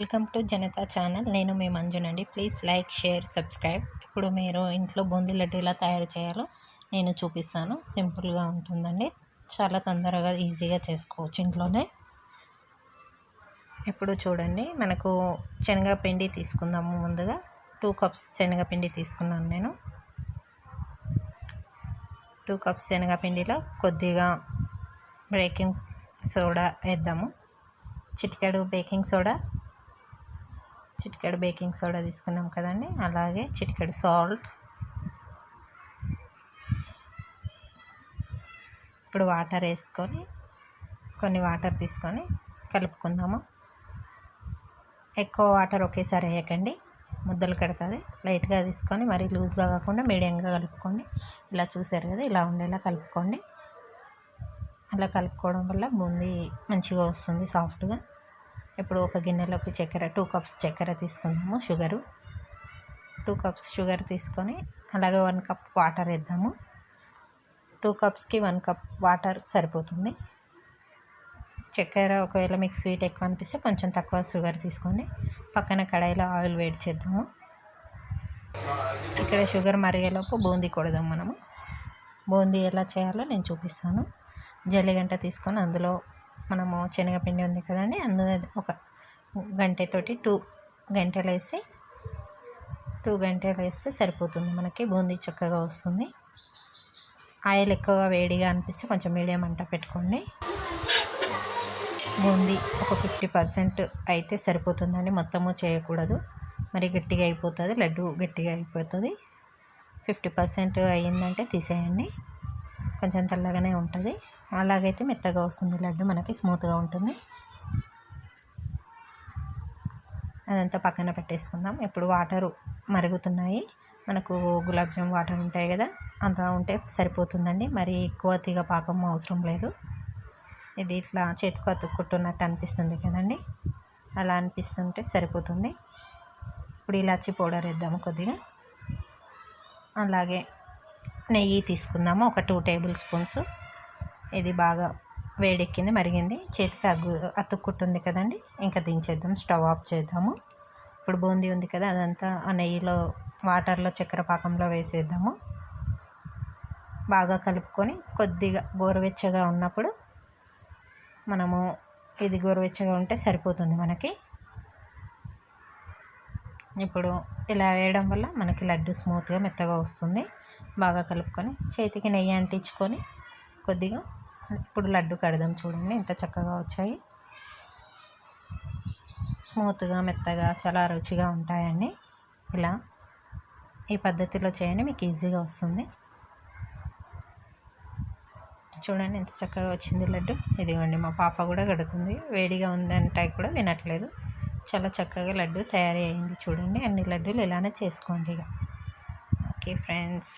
Welcome to Janata channel నేను మీ మంజునండి. ప్లీజ్ లైక్ షేర్ సబ్స్క్రైబ్ ఇప్పుడు మీరు ఇంట్లో బూందీ లడ్డు ఎలా తయారు చేయాలో నేను చూపిస్తాను. సింపుల్గా ఉంటుందండి. చాలా తొందరగా ఈజీగా చేసుకోవచ్చు ఇంట్లోనే. ఇప్పుడు చూడండి. మనకు శనగపిండి తీసుకుందాము ముందుగా. టూ కప్స్ శనగపిండి తీసుకున్నాను నేను. టూ కప్స్ శనగపిండిలో కొద్దిగా బేకింగ్ సోడా వేద్దాము. చిటికెడు బేకింగ్ సోడా చిటికెడు బేకింగ్ సోడా తీసుకున్నాం కదండి. అలాగే చిటికెడు సాల్ట్. ఇప్పుడు వాటర్ వేసుకొని కొన్ని వాటర్ తీసుకొని కలుపుకుందాము. ఎక్కువ వాటర్ ఒకేసారి వేయకండి. ముద్దలు కడుతుంది. లైట్గా తీసుకొని మరీ లూజ్గా కాకుండా మీడియంగా కలుపుకోండి. ఇలా చూసారు కదా ఇలా ఉండేలా కలుపుకోండి. అలా కలుపుకోవడం వల్ల బూందీ మంచిగా వస్తుంది సాఫ్ట్గా. ఇప్పుడు ఒక గిన్నెలోకి చక్కెర టూ కప్స్ చక్కెర తీసుకుందాము షుగరు టూ కప్స్ షుగర్ తీసుకొని అలాగే వన్ కప్ వాటర్ వేద్దాము. టూ కప్స్కి వన్ కప్ వాటర్ సరిపోతుంది. చక్కెర ఒకవేళ మీకు స్వీట్ ఎక్కువ అనిపిస్తే కొంచెం తక్కువ షుగర్ తీసుకొని పక్కన కడాయిలో ఆయిల్ వేడి చేద్దాము. ఇక్కడ షుగర్ మరిగేలోపు బూందీ కొడదాం మనము. బూందీ ఎలా చేయాలో నేను చూపిస్తాను. జల్లిగంట తీసుకొని అందులో మనము శనగపిండి ఉంది కదండి అందులో ఒక గంటతోటి టూ గంటలు వేసి టూ గంటలు వేస్తే సరిపోతుంది మనకి బూందీ చక్కగా వస్తుంది. ఆయిల్ ఎక్కువగా వేడిగా అనిపిస్తే కొంచెం మీడియం అంట పెట్టుకోండి. బూందీ ఒక ఫిఫ్టీ పర్సెంట్ అయితే సరిపోతుందండి మొత్తము చేయకూడదు. మరి గట్టిగా అయిపోతుంది లడ్డు గట్టిగా అయిపోతుంది. ఫిఫ్టీ పర్సెంట్ అయ్యిందంటే తీసేయండి. కొంచెం తెల్లగానే ఉంటుంది. అలాగైతే మెత్తగా వస్తుంది లడ్డు మనకి స్మూత్గా ఉంటుంది. అదంతా పక్కన పెట్టేసుకుందాం. ఇప్పుడు వాటరు మరుగుతున్నాయి. మనకు గులాబ్ జామ్ వాటర్ ఉంటాయి కదా అంత ఉంటే సరిపోతుందండి. మరి ఎక్కువ తీగ పాకం అవసరం లేదు. ఇది ఇట్లా చేతికి అతుక్కుంటున్నట్టు అనిపిస్తుంది కదండి. అలా అనిపిస్తుంటే సరిపోతుంది. ఇప్పుడు ఇలాచి పౌడర్ వేద్దాము కొద్దిగా. అలాగే నెయ్యి తీసుకుందాము. ఒక టూ టేబుల్ స్పూన్స్. ఇది బాగా వేడెక్కింది మరిగింది. చేతికి అగ్గు అతుక్కుంటుంది కదండి. ఇంకా దించేద్దాం స్టవ్ ఆఫ్ చేద్దాము. ఇప్పుడు బూందీ ఉంది కదా అదంతా ఆ నెయ్యిలో వాటర్లో చక్కెర పాకంలో వేసేద్దాము. బాగా కలుపుకొని కొద్దిగా గోరువెచ్చగా ఉన్నప్పుడు మనము ఇది గోరువెచ్చగా ఉంటే సరిపోతుంది మనకి. ఇప్పుడు ఇలా వేయడం వల్ల మనకి లడ్డు స్మూత్గా మెత్తగా వస్తుంది. బాగా కలుపుకొని చేతికి నెయ్యి అంటించుకొని కొద్దిగా ఇప్పుడు లడ్డు కడదాం చూడండి ఎంత చక్కగా వచ్చాయి. స్మూత్గా మెత్తగా చాలా రుచిగా ఉంటాయండి. ఇలా ఈ పద్ధతిలో చేయండి మీకు ఈజీగా వస్తుంది. చూడండి ఎంత చక్కగా వచ్చింది లడ్డు. ఇదిగోండి మా పాప కూడా కడుతుంది. వేడిగా ఉందంటే కూడా వినట్లేదు. చాలా చక్కగా లడ్డు తయారీ అయింది చూడండి అన్ని లడ్డూలు ఇలానే చేసుకోండి ఇక. Okay friends